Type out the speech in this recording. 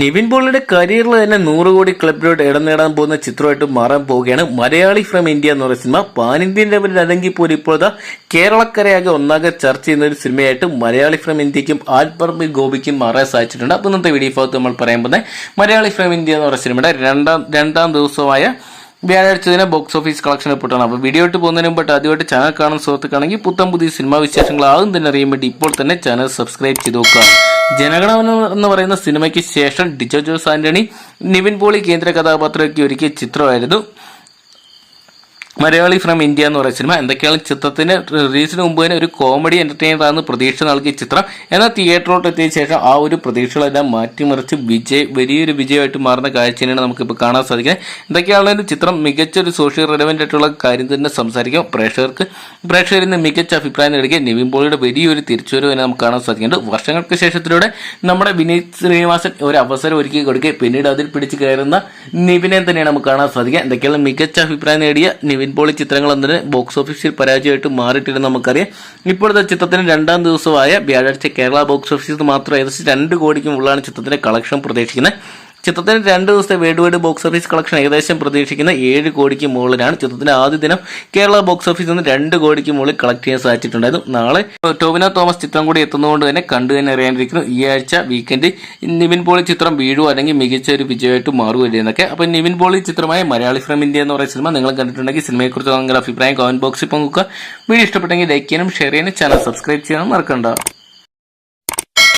നിവിൻ പോളിയുടെ കരിയറിൽ തന്നെ നൂറ് കോടി ക്ലബിലോട്ട് ഇടം നേടാൻ പോകുന്ന ചിത്രമായിട്ട് മാറാൻ പോവുകയാണ്. മലയാളി ഫ്രം ഇന്ത്യ എന്ന് പറയുന്ന സിനിമ. പാൻ ഇന്ത്യൻ ലെവലിൽ അല്ലെങ്കിൽ പോലും ഇപ്പോഴത്തെ കേരളക്കരയാകെ ഒന്നാകെ ചർച്ച ചെയ്യുന്ന ഒരു സിനിമയായിട്ട് മലയാളി ഫ്രം ഇന്ത്യക്കും ആൽബർമി ഗോപിക്കും മാറാൻ സാധിച്ചിട്ടുണ്ട്. അപ്പോൾ ഇന്നത്തെ വീഡിയോ ഭാഗത്ത് നമ്മൾ പറയാൻ പോകുന്നത് മലയാളി ഫ്രം ഇന്ത്യ എന്ന് പറയുന്ന സിനിമയുടെ രണ്ടാം രണ്ടാം ദിവസമായ വ്യാഴാഴ്ച തന്നെ ബോക്സ് ഓഫീസ് കളക്ഷൻ റിപ്പോർട്ടാണ് അപ്പോൾ വീഡിയോ ഇട്ട് പോകുന്നതിന് മുമ്പ് ആദ്യമായിട്ട് ചാനൽ കാണുന്ന സുഹൃത്തുക്കാണെങ്കിൽ പുത്തം പുതിയ സിനിമാ വിശേഷങ്ങൾ ആദ്യം തന്നെ അറിയാൻ വേണ്ടി ഇപ്പോൾ തന്നെ ചാനൽ സബ്സ്ക്രൈബ് ചെയ്ത് നോക്കുക. ജനഗണമന എന്ന് പറയുന്ന സിനിമയ്ക്ക് ശേഷം ഡിജോ ജോസ് ആന്റണി നിവിൻ പോളി കേന്ദ്ര കഥാപാത്രമൊക്കെ ഒരുക്കിയ ചിത്രമായിരുന്നു മലയാളി ഫ്രം ഇന്ത്യ എന്ന് പറയുന്ന സിനിമ എന്തൊക്കെയാണ് ചിത്രത്തിന് റിലീസിന് മുമ്പ് തന്നെ ഒരു കോമഡി എന്റർടൈനർ ആണെന്ന് പ്രതീക്ഷ നൽകിയ ചിത്രം. എന്നാൽ തിയേറ്ററിലോട്ട് എത്തിയ ശേഷം ആ ഒരു പ്രതീക്ഷകളെല്ലാം മാറ്റിമറിച്ച് വിജയ് വലിയൊരു വിജയമായിട്ട് മാറുന്ന കാഴ്ചയാണ് നമുക്കിപ്പോൾ കാണാൻ സാധിക്കുന്നത്. എന്തൊക്കെയാണെങ്കിലും ചിത്രം? മികച്ച ഒരു സോഷ്യൽ റിലവന്റ് ആയിട്ടുള്ള കാര്യം തന്നെ സംസാരിക്കും. പ്രേക്ഷകർക്ക് പ്രേക്ഷകരിൽ നിന്ന് മികച്ച അഭിപ്രായം നൽകിയ നിവിൻ പോളിയുടെ വലിയൊരു തിരിച്ചുവരവ് തന്നെ നമുക്ക് കാണാൻ സാധിക്കുന്നുണ്ട്. വർഷങ്ങൾക്ക് ശേഷത്തിലൂടെ നമ്മുടെ വിനീത് ശ്രീനിവാസൻ ഒരു അവസരം ഒരുക്കി കൊടുക്കുക പിന്നീട് അതിൽ പിടിച്ച് കയറുന്ന നിവിനെ തന്നെയാണ് നമുക്ക് കാണാൻ സാധിക്കുക. എന്തൊക്കെയാണ് മികച്ച അഭിപ്രായം നേടിയ നിവിൻ പോളി ചിത്രങ്ങൾ എന്നതിന് ബോക്സ് ഓഫീസിൽ പരാജയമായിട്ട് മാറിയിട്ടില്ലെന്ന് നമുക്കറിയാം. ഇപ്പോഴത്തെ ചിത്രത്തിന് രണ്ടാം ദിവസമായ വ്യാഴാഴ്ച കേരള ബോക്സ് ഓഫീസിൽ മാത്രം ഏകദേശം രണ്ട് കോടിക്ക് മുകളിലാണ് ചിത്രത്തിന്റെ കളക്ഷൻ പ്രതീക്ഷിക്കുന്നത്. ചിത്രത്തിന് രണ്ട് ദിവസത്തെ world wide box office collection ഏകദേശം പ്രതീക്ഷിക്കുന്ന ഏഴ് കോടിക്ക് മുകളിലാണ്. ചിത്രത്തിന്റെ ആദ്യ ദിനം കേരള ബോക്സ് ഓഫീസിൽ നിന്ന് രണ്ട് കോടിക്ക് മുകളിൽ കളക്ട് ചെയ്യാൻ സാധിച്ചിട്ടുണ്ടായിരുന്നു. നാളെ ടോവിനോ തോമസ് ചിത്രം കൂടി എത്തുന്നതുകൊണ്ട് തന്നെ കണ്ടു തന്നെ അറിയാനിരിക്കുന്നു. ഈ ആഴ്ച വീക്കെൻഡ് നിവിൻ പോളി ചിത്രം വീഴുവോ അല്ലെങ്കിൽ മികച്ച ഒരു വിജയമായിട്ട് മാറുകയില്ല എന്നൊക്കെ. അപ്പോൾ നിവിൻ പോളി ചിത്രമായ മലയാളി ഫ്രം ഇന്ത്യ എന്ന് പറയുന്ന സിനിമ നിങ്ങൾ കണ്ടിട്ടുണ്ടെങ്കിൽ സിനിമയെക്കുറിച്ച് നിങ്ങളുടെ അഭിപ്രായം കമന്റ് ബോക്സിൽ പങ്കുക്കുക വീഡിയോ ഇഷ്ടപ്പെട്ടെങ്കിൽ ലൈക്ക് ചെയ്യാനും ഷെയർ ചെയ്യാനും ചാനൽ സബ്സ്ക്രൈബ് ചെയ്യാനും മറക്കണ്ട.